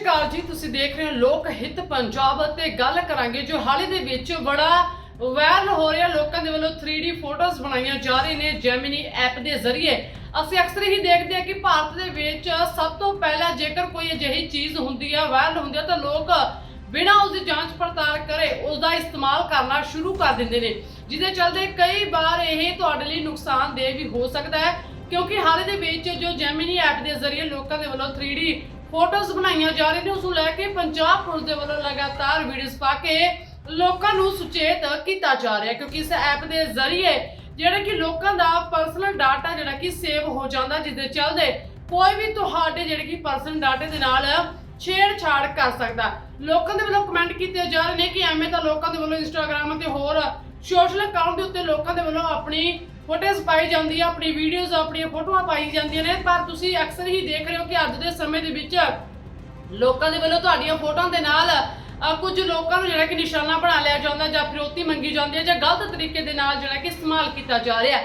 ਅਕਾਲ ਜੀ, ਤੁਸੀਂ ਦੇਖ ਰਹੇ ਹੋ ਲੋਕ ਹਿੱਤ ਪੰਜਾਬ ਤੇ ਗੱਲ ਕਰਾਂਗੇ ਜੋ ਹਾਲੇ ਦੇ ਵਿੱਚ ਬੜਾ ਵਾਇਰਲ ਹੋ ਰਿਹਾ। ਲੋਕਾਂ ਦੇ ਵੱਲੋਂ 3D ਫੋਟੋਜ਼ ਬਣਾਈਆਂ ਜਾ ਰਹੀਆਂ ਨੇ ਜੈਮਿਨੀ ਐਪ ਦੇ ਜ਼ਰੀਏ। ਅਸੀਂ ਅਕਸਰ ਹੀ ਦੇਖਦੇ ਹਾਂ ਕਿ ਭਾਰਤ ਦੇ ਵਿੱਚ ਸਭ ਤੋਂ ਪਹਿਲਾਂ ਜੇਕਰ ਕੋਈ ਅਜਿਹੀ ਚੀਜ਼ ਹੁੰਦੀ ਹੈ ਵਾਇਰਲ ਹੁੰਦੀ ਹੈ ਤਾਂ ਲੋਕ ਬਿਨਾਂ ਉਸ ਦੀ ਜਾਂਚ ਪੜਤਾਲ ਕਰੇ ਉਸ ਦਾ ਇਸਤੇਮਾਲ ਕਰਨਾ ਸ਼ੁਰੂ ਕਰ ਦਿੰਦੇ ਨੇ। ਜਿਹਦੇ ਚਲਦੇ ਕਈ ਵਾਰ ਇਹ ਤੁਹਾਡੇ ਲਈ ਨੁਕਸਾਨਦੇਹ ਵੀ ਹੋ ਸਕਦਾ ਹੈ, ਕਿਉਂਕਿ ਹਾਲੇ ਦੇ ਵਿੱਚ ਜੋ ਜੈਮਿਨੀ ਐਪ ਦੇ ਜ਼ਰੀਏ ਲੋਕਾਂ ਦੇ ਵੱਲੋਂ 3D ਫੋਟੋਜ਼ ਬਣਾਈਆਂ ਜਾ ਰਹੀਆਂ ਨੇ, ਉਸ ਨੂੰ ਲੈ ਕੇ ਪੰਜਾਬ ਪੁਲਿਸ ਦੇ ਵੱਲੋਂ ਲਗਾਤਾਰ ਵੀਡੀਓਜ਼ ਪਾ ਕੇ ਲੋਕਾਂ ਨੂੰ ਸੁਚੇਤ ਕੀਤਾ ਜਾ ਰਿਹਾ ਕਿਉਂਕਿ ਇਸ ਐਪ ਦੇ ਜ਼ਰੀਏ ਜਿਹੜਾ ਕਿ ਲੋਕਾਂ ਦਾ ਪਰਸਨਲ ਡਾਟਾ ਜਿਹੜਾ ਕਿ ਸੇਵ ਹੋ ਜਾਂਦਾ ਜਿਸ ਦੇ ਚੱਲਦੇ ਕੋਈ ਵੀ ਤੁਹਾਡੇ ਜਿਹੜੇ ਕਿ ਪਰਸਨਲ ਡਾਟੇ ਦੇ ਨਾਲ ਛੇੜਛਾੜ ਕਰ ਸਕਦਾ। ਲੋਕਾਂ ਦੇ ਵੱਲੋਂ ਕਮੈਂਟ ਕੀਤੇ ਜਾ ਰਹੇ ਨੇ ਕਿ ਐਵੇਂ ਤਾਂ ਲੋਕਾਂ ਦੇ ਵੱਲੋਂ ਇੰਸਟਾਗ੍ਰam ਤੇ ਹੋਰ ਸੋਸ਼ਲ ਅਕਾਊਂਟ ਦੇ ਉੱਤੇ ਲੋਕਾਂ ਦੇ ਵੱਲੋਂ ਆਪਣੀ ਫੋਟੋਜ਼ ਪਾਈ ਜਾਂਦੀ ਹੈ ਆਪਣੀ ਵੀਡੀਓਜ਼ ਆਪਣੀਆਂ ਫੋਟੋਆਂ ਪਾਈ ਜਾਂਦੀਆਂ ਨੇ। ਪਰ ਤੁਸੀਂ ਅਕਸਰ ਹੀ ਦੇਖ ਰਹੇ ਹੋ ਕਿ ਅੱਜ ਦੇ ਸਮੇਂ ਦੇ ਵਿੱਚ ਲੋਕਾਂ ਦੇ ਵੱਲੋਂ ਤੁਹਾਡੀਆਂ ਫੋਟੋਆਂ ਦੇ ਨਾਲ ਕੁਝ ਲੋਕਾਂ ਨੂੰ ਜਿਹੜਾ ਕਿ ਨਿਸ਼ਾਨਾ ਬਣਾ ਲਿਆ ਜਾਂਦਾ ਜਾਂ ਫਿਰੋਤੀ ਮੰਗੀ ਜਾਂਦੀ ਹੈ ਜਾਂ ਗਲਤ ਤਰੀਕੇ ਦੇ ਨਾਲ ਜਿਹੜਾ ਕਿ ਇਸਤੇਮਾਲ ਕੀਤਾ ਜਾ ਰਿਹਾ